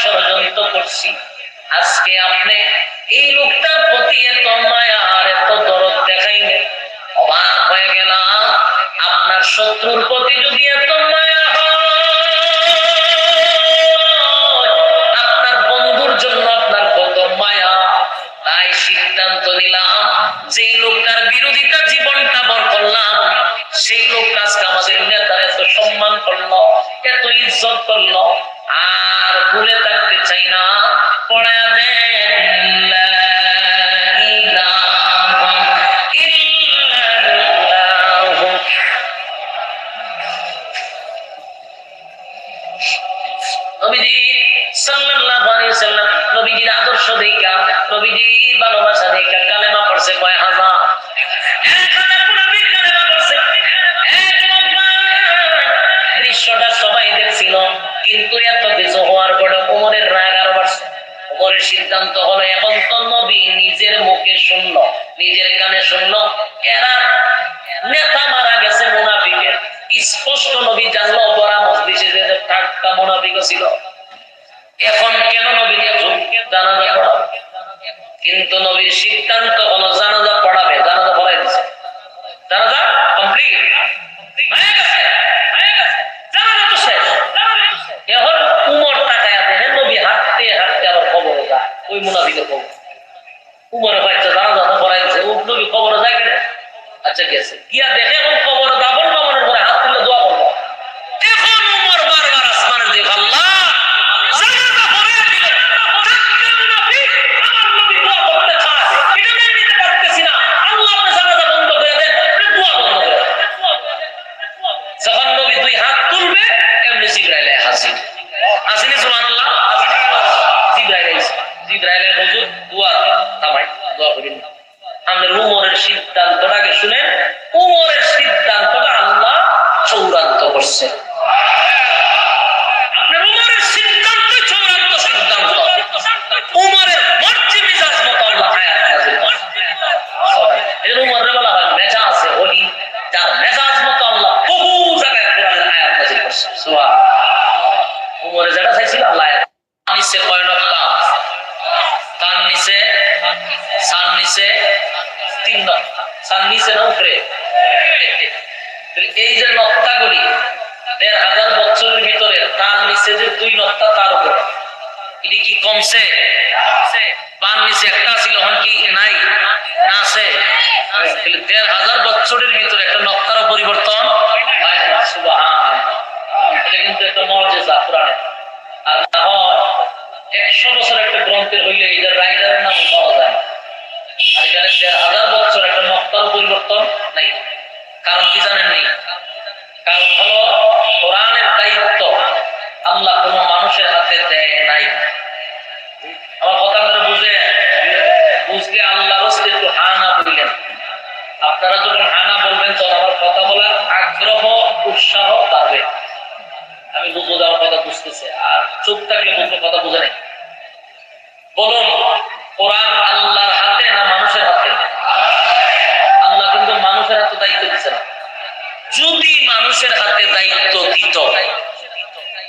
ষড়যন্ত্র করছি। আজকে আপনি এই লোকটার প্রতি এত মায়া আর এত দরদ দেখাইলেন। অবাক হয়ে গেলাম, আপনার শত্রুর প্রতি যদি এত মায়া সেই লোক আজকে আমাদের নেতার এত সম্মান করল, এত ইজ্জত করল। আর শুনলো এরা নেতা মারা গেছে মুনাফিকের স্পষ্ট নবী জানলো বড়া মসজিদে যে টাটকা মুনাফিক ছিল। এখন কেন নবীকে জানাজা পড়াবে কিন্তু নবীর সিদ্ধান্ত গেছে গিয়া নক্তা তার উপরে। এটি কি কমছে? পান নিচে একটা ছিল এখন কি নাই? না আছে। দেড় হাজার বছরের ভিতরে একটা নক্তারও পরিবর্তন। এটা গ্রন্থের হইলে রাইটারের নাম হাজার নক্তার নাই। কারণ কি জানেন নি? কারণ হলো আপনারা যখন হানা বলবেন তখন আমার কথা বলার আগ্রহ, উৎসাহ বাড়বে। আমি বুঝব আমার কথা বুঝতেছে। আর চুপ থাকলে বুঝব কথা বুঝে নেই। বলুন, কোরআন আল্লাহর হাতে না মানুষের হাতে? আল্লাহ কিন্তু মানুষের হাতে দায়িত্ব দিচ্ছে না। যদি মানুষের হাতে দায়িত্ব দিত,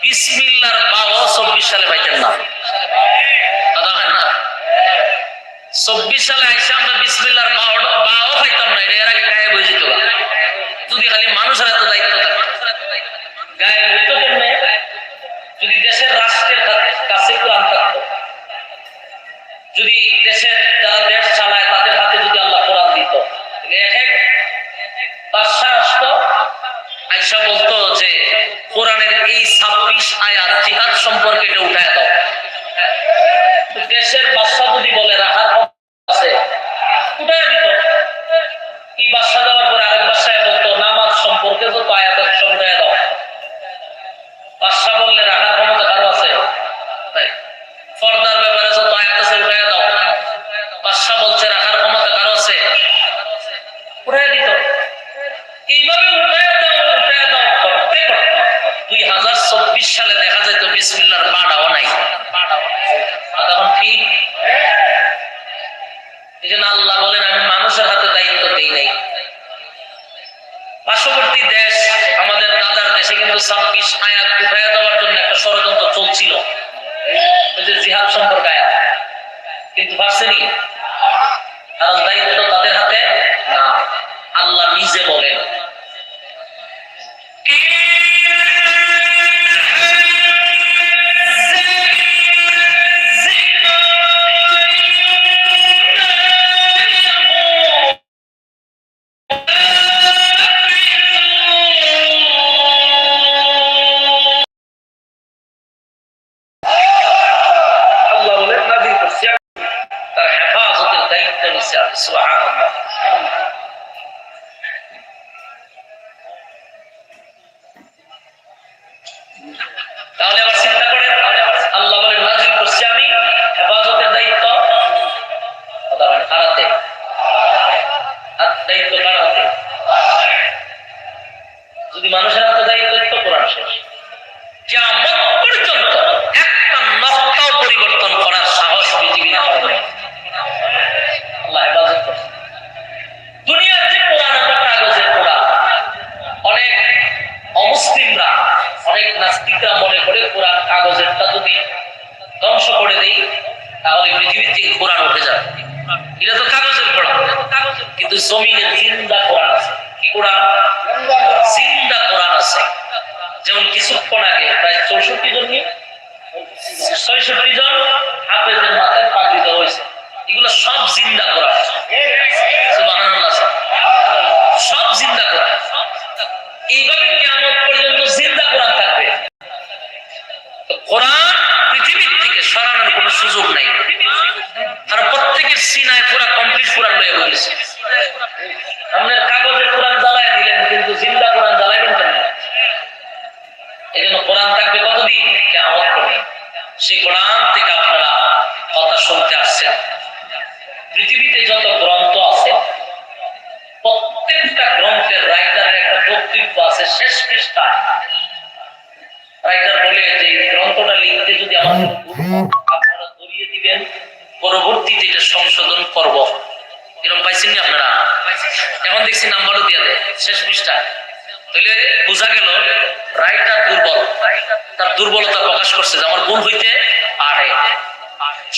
বিসমিল্লার বাও চব্বিশ সালে পাইতেন না? চব্বিশ সালে আইসা আমরা বিসমিল্লার কিন্তু ছাব্বিশ আয়াত উঠাইয়া দেওয়ার জন্য একটা ষড়যন্ত্র চলছিল। জিহাদ সম্পর্ক আয়াত। কিন্তু দায়িত্ব থেকে কোরআন উঠে যাবে। এটা তো কাগজের কোরআন। কিন্তু জমিনের জিন্দা কোরআন আছে। কি কোরআন? জিন্দা কোরআন আছে। যেমন কিছুক্ষণ আগে প্রায় চৌষট্টি জন নিয়ে ছয়ষট্টি জন হাফেজের মাথায় পাগড়ি দেওয়া হয়েছে। এগুলো সব জিন্দা কোরআন। প্রত্যেকটা গ্রন্থের রাইটারের একটা বক্তব্য আছে, শেষ পৃষ্ঠা রাইটার বলে যে গ্রন্থটা লিখতে যদি আপনারা ধরিয়ে দিবেন, পরবর্তীতে এটা সংশোধন করব। এরকম পাইছেন নি আপনারা? এখন দেখছি নাম্বারও দিয়ে দেয়, শেষ পৃষ্ঠা তাহলে বোঝা গেল রাইটার দুর্বল। তার দুর্বলতা প্রকাশ করছে যে, আমার ভুল হইতে পারে।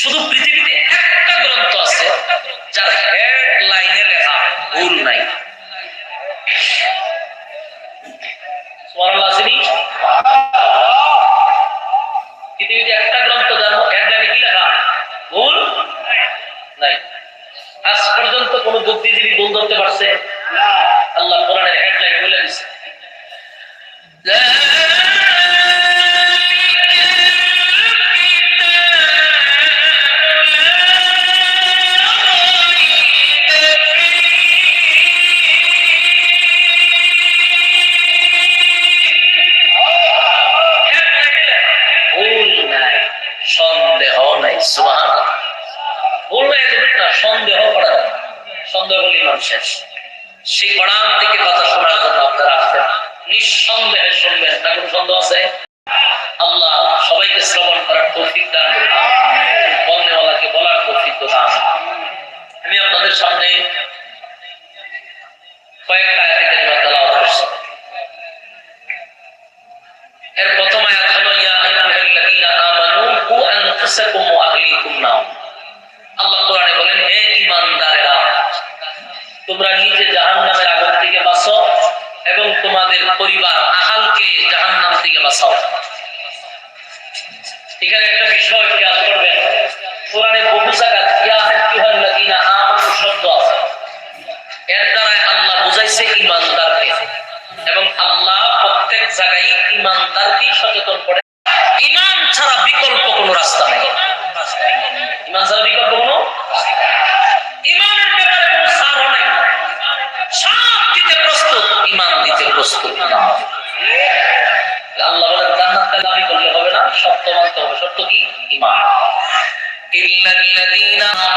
শুধু পৃথিবীতে একটা গ্রন্থ আছে, যার হেড লাইনে লেখা ভুল নাই? পৃথিবীতে একটা গ্রন্থ যার হেড কি লেখা? ভুল? নাই। আজ পর্যন্ত কোন বুদ্ধিজীবী ভুল ধরতে পারছে? আল্লাহ কোরআনের হেডলাইন বলে দিচ্ছে সন্দেহ করা না। সন্দেহ করলে ইমান শেষ। সেই কোরআন থেকে কথা শোনার জন্য আপনারা আসবেন। নিঃসন্দেহে শুনবেন। না, কোনো সন্দেহ আছে? আল্লাহ সবাইকে শ্রবণ করার তৌফিক দান বন্ধেওয়ালাকে বলার তৌফিক দান আমি আপনাদের সামনে কয়েকটা তোমরা নিজে জাহান্নামের আগুন থেকে বাঁচো এবং তোমাদের পরিবার আহালকে জাহান্নাম থেকে বাঁচাও। এখানে একটা বিষয় খেয়াল করবেন। কোরআনে বহু শব্দ এর দ্বারা আল্লাহ বুঝাইছে ইমানদারকে এবং আল্লাহ প্রত্যেক জায়গায় ইমানদারকেই সচেতন করে। ইমান ছাড়া বিকল্প কোনো রাস্তা নেই। ইল্লাল্লাযীনা আমানু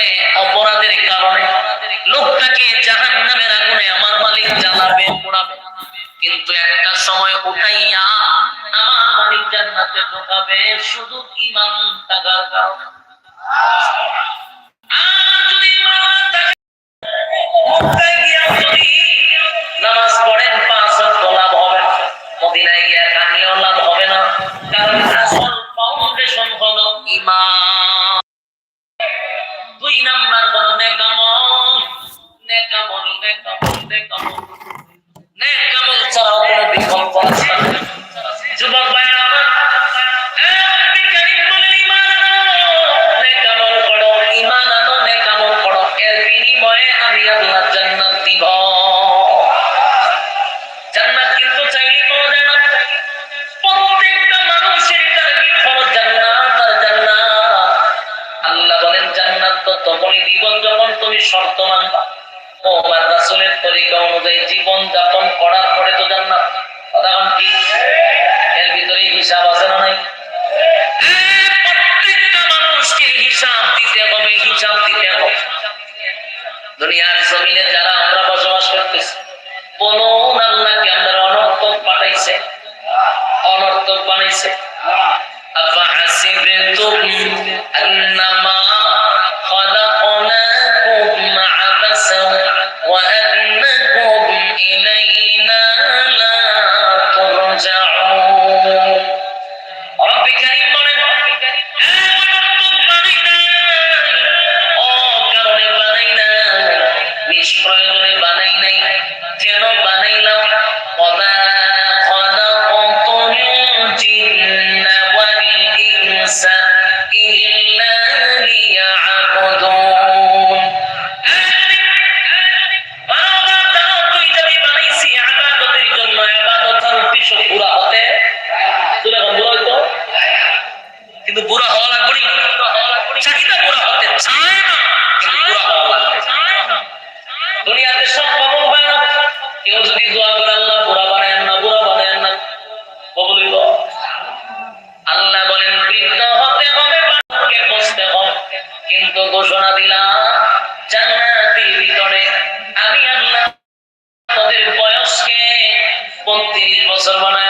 কারণে, অপরাধের কারণে লোকটাকে জাহান্নামের আগুনে আমার মালিক জ্বালাবে পোড়াবে কিন্তু একটা সময় উঠাইয়া আমার মালিক জান্নাতে ঢোকাবে শুধু ঈমান থাকার কারণে। আর যদি মক্কায় গিয়া নামাজ পড়েন, পাঁচ লাভ হবে মদিনায় গিয়া কানলেও লাভ হবে না। কারণ আসল দুই নাম্বার হলো নেকামল নেকামল নেকামল নেকামল নেকামল ছাড়াও কোনো বিকল্প আছে। যুবক তুমি শর্ত মানবা ও আমার রাসুলের তরিকা অনুযায়ী জীবন যাপন করার পরে তো জান্নাত। কথা কি? এর ভিতরে হিসাব আছে না নাই? প্রত্যেকটা মানুষকে হিসাব দিতে হবে, হিসাব দিতে হবে। দুনিয়ার জমিনে যারা আমরা বসবাস করতেছি, কোন আল্লাহকে আমরা অনর্থক পাঠাইছে, অনর্থক বানাইছে। হাসিবে কিন্তু বুড়া হওয়া লাগবে। চাহিদা বুড়া হতে চায় না? বুড়া হওয়া লাগবে। দুনিয়াতে সব কবল হয় না। কেউ যদি দোয়া করে, আল্লাহ বুড়া বানায় না, বুড়া বানায় না আল্লাহ বলেন, বৃদ্ধ হতে হবে বালককে বসতে হবে। কিন্তু ঘোষণা দিলাম ভিতরে আমি আল্লাহ তাদের বয়সকে বত্রিশ বছর বানায়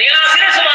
এখানে আসি না সুবহানাল্লাহ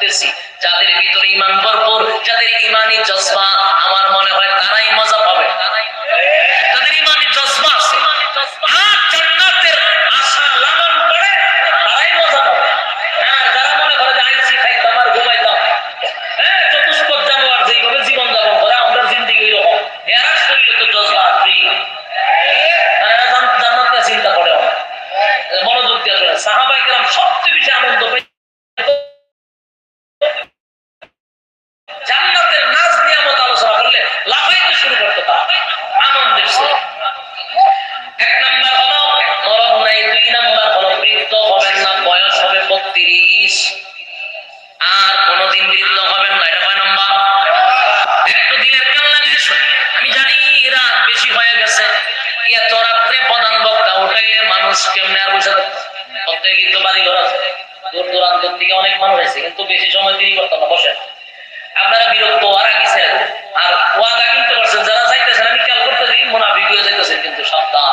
করতেছি। যাদের ভিতরে ইমান কিন্তু বাড়ি ঘর আছে। দূর দূরান্তর থেকে অনেক মানুষ আছে কিন্তু বেশি সময় তিনি করতে না বসে আপনারা বিরক্ত আর আগিয়েছেন আর ওয়াদা কিন্তু করছেন যারা চাইতেছেন আমি খেয়াল করতেছি মোনাফিক হয়ে যাইতেছেন কিন্তু সপ্তাহ